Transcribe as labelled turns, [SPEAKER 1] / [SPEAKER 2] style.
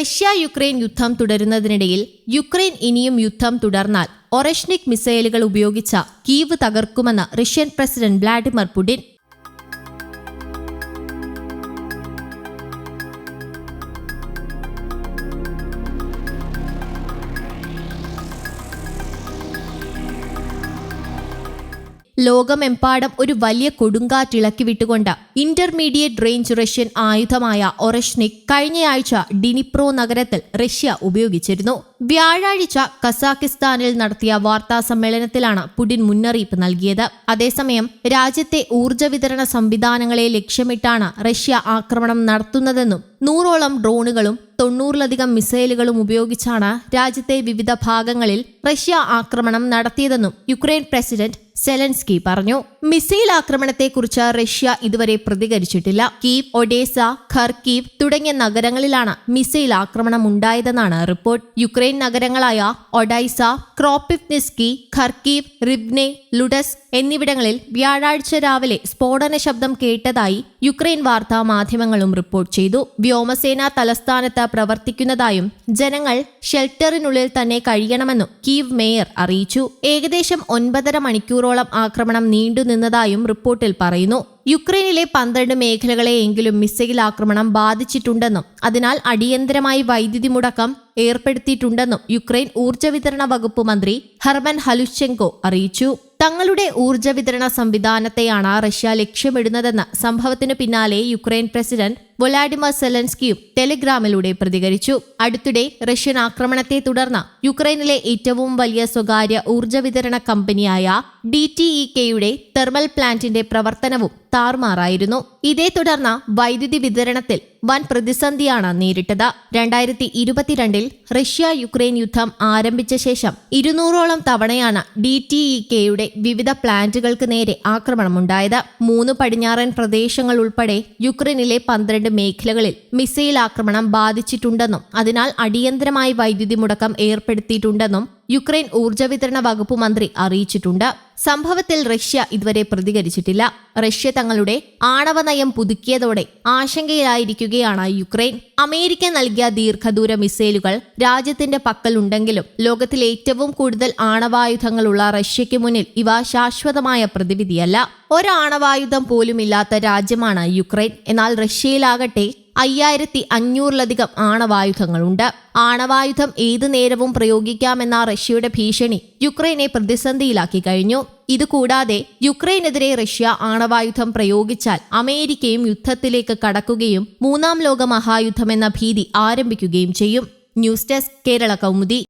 [SPEAKER 1] Russia Ukraine യുദ്ധം തുടരുന്നതിനിടയിൽ Ukraine ഇനിയും യുദ്ധം തുടർന്നാൽ ഒറഷ്നിക് മിസൈലുകൾ ഉപയോഗിച്ച കീവ് തകർക്കുമെന്ന് റഷ്യൻ പ്രസിഡന്റ് വ്ളാഡിമിർ പുടിൻ ലോകമെമ്പാടും ഒരു വലിയ കൊടുങ്കാറ്റിളക്കി വിട്ടുകൊണ്ട് ഇന്റർമീഡിയറ്റ് റേഞ്ച് റഷ്യൻ ആയുധമായ ഒറഷ്നിക് കഴിഞ്ഞയാഴ്ച ഡിനിപ്രോ നഗരത്തിൽ റഷ്യ ഉപയോഗിച്ചിരുന്നു. വ്യാഴാഴ്ച കസാക്കിസ്ഥാനിൽ നടത്തിയ വാർത്താ സമ്മേളനത്തിലാണ് പുടിൻ മുന്നറിയിപ്പ് നൽകിയത്. അതേസമയം രാജ്യത്തെ ഊർജ വിതരണ സംവിധാനങ്ങളെ ലക്ഷ്യമിട്ടാണ് റഷ്യ ആക്രമണം നടത്തുന്നതെന്നും നൂറോളം ഡ്രോണുകളും തൊണ്ണൂറിലധികം മിസൈലുകളും ഉപയോഗിച്ചാണ് രാജ്യത്തെ വിവിധ ഭാഗങ്ങളിൽ റഷ്യ ആക്രമണം നടത്തിയതെന്നും യുക്രൈൻ പ്രസിഡന്റ് സെലൻസ്കി പറഞ്ഞു. മിസൈൽ ആക്രമണത്തെക്കുറിച്ച് റഷ്യ ഇതുവരെ പ്രതികരിച്ചിട്ടില്ല. കീവ് ഒഡേസ ഖർകീവ് തുടങ്ങിയ നഗരങ്ങളിലാണ് മിസൈൽ ആക്രമണം ഉണ്ടായതെന്നാണ് റിപ്പോർട്ട്. യുക്രൈൻ നഗരങ്ങളായ ഒഡൈസ ക്രോപിഫ്നിസ്കി ഖർക്കീവ് റിബ്നെ ലുഡസ് എന്നിവിടങ്ങളിൽ വ്യാഴാഴ്ച രാവിലെ സ്ഫോടന ശബ്ദം കേട്ടതായി യുക്രൈൻ വാർത്താ മാധ്യമങ്ങളും റിപ്പോർട്ട് ചെയ്തു. വ്യോമസേന തലസ്ഥാനത്ത് പ്രവർത്തിക്കുന്നതായും ജനങ്ങൾ ഷെൽട്ടറിനുള്ളിൽ തന്നെ കഴിയണമെന്നും കീവ് മേയർ അറിയിച്ചു. ഏകദേശം ഒൻപതര മണിക്കൂറോളം ആക്രമണം നീണ്ടുനിന്നതായും റിപ്പോർട്ടിൽ പറയുന്നു. യുക്രൈനിലെ പന്ത്രണ്ട് മേഖലകളെയെങ്കിലും മിസൈൽ ആക്രമണം ബാധിച്ചിട്ടുണ്ടെന്നും അതിനാൽ അടിയന്തരമായി വൈദ്യുതി മുടക്കം ഏർപ്പെടുത്തിയിട്ടുണ്ടെന്നും യുക്രൈൻ ഊർജ വിതരണ വകുപ്പ് മന്ത്രി ഹർമൻ ഹലുഷെങ്കോ അറിയിച്ചു. തങ്ങളുടെ ഊർജ വിതരണ സംവിധാനത്തെയാണ് റഷ്യ ലക്ഷ്യമിടുന്നതെന്ന് സംഭവത്തിന് പിന്നാലെ യുക്രൈൻ പ്രസിഡന്റ് വൊലാഡിമർ സെലൻസ്കിയും ടെലിഗ്രാമിലൂടെ പ്രതികരിച്ചു. അടുത്തിടെ റഷ്യൻ ആക്രമണത്തെ തുടർന്ന് യുക്രൈനിലെ ഏറ്റവും വലിയ സ്വകാര്യ ഊർജ വിതരണ കമ്പനിയായ ഡി ടി ഇ കെയുടെ തെർമൽ പ്ലാന്റിന്റെ പ്രവർത്തനവും താറുമാറായിരുന്നു. ഇതേ തുടർന്ന് വൈദ്യുതി വിതരണത്തിൽ വൻ പ്രതിസന്ധിയാണ് നേരിട്ടത്. രണ്ടായിരത്തി ഇരുപത്തിരണ്ടിൽ റഷ്യ യുക്രൈൻ യുദ്ധം ആരംഭിച്ച ശേഷം ഇരുന്നൂറോളം തവണയാണ് ഡി ടി ഇ കെയുടെ വിവിധ പ്ലാന്റുകൾക്ക് നേരെ ആക്രമണമുണ്ടായത്. മൂന്ന് പടിഞ്ഞാറൻ പ്രദേശങ്ങൾ ഉൾപ്പെടെ യുക്രൈനിലെ പന്ത്രണ്ട് മേഖലകളിൽ മിസൈൽ ആക്രമണം ബാധിച്ചിട്ടുണ്ടെന്നും അതിനാൽ അടിയന്തരമായി വൈദ്യുതി മുടക്കം ഏർപ്പെടുത്തിയിട്ടുണ്ടെന്നും യുക്രൈൻ ഊർജ വിതരണ വകുപ്പ് മന്ത്രി അറിയിച്ചിട്ടുണ്ട്. സംഭവത്തിൽ റഷ്യ ഇതുവരെ പ്രതികരിച്ചിട്ടില്ല. റഷ്യ തങ്ങളുടെ ആണവ നയം പുതുക്കിയതോടെ ആശങ്കയിലായിരിക്കുകയാണ് യുക്രൈൻ. അമേരിക്ക നൽകിയ ദീർഘദൂര മിസൈലുകൾ രാജ്യത്തിന്റെ പക്കലുണ്ടെങ്കിലും ലോകത്തിൽ ഏറ്റവും കൂടുതൽ ആണവായുധങ്ങളുള്ള റഷ്യയ്ക്ക് മുന്നിൽ ഇവ ശാശ്വതമായ പ്രതിവിധിയല്ല. ഒരാണവായുധം പോലുമില്ലാത്ത രാജ്യമാണ് യുക്രൈൻ. എന്നാൽ റഷ്യയിലാകട്ടെ അയ്യായിരത്തി അഞ്ഞൂറിലധികം ആണവായുധങ്ങളുണ്ട്. ആണവായുധം ഏതു നേരവും പ്രയോഗിക്കാമെന്ന റഷ്യയുടെ ഭീഷണി യുക്രൈനെ പ്രതിസന്ധിയിലാക്കി കഴിഞ്ഞു. ഇതുകൂടാതെ യുക്രൈനെതിരെ റഷ്യ ആണവായുധം പ്രയോഗിച്ചാൽ അമേരിക്കയും യുദ്ധത്തിലേക്ക് കടക്കുകയും മൂന്നാം ലോക മഹായുദ്ധം എന്ന ഭീതി ആരംഭിക്കുകയും ചെയ്യും. News desk Kerala Kaumudi.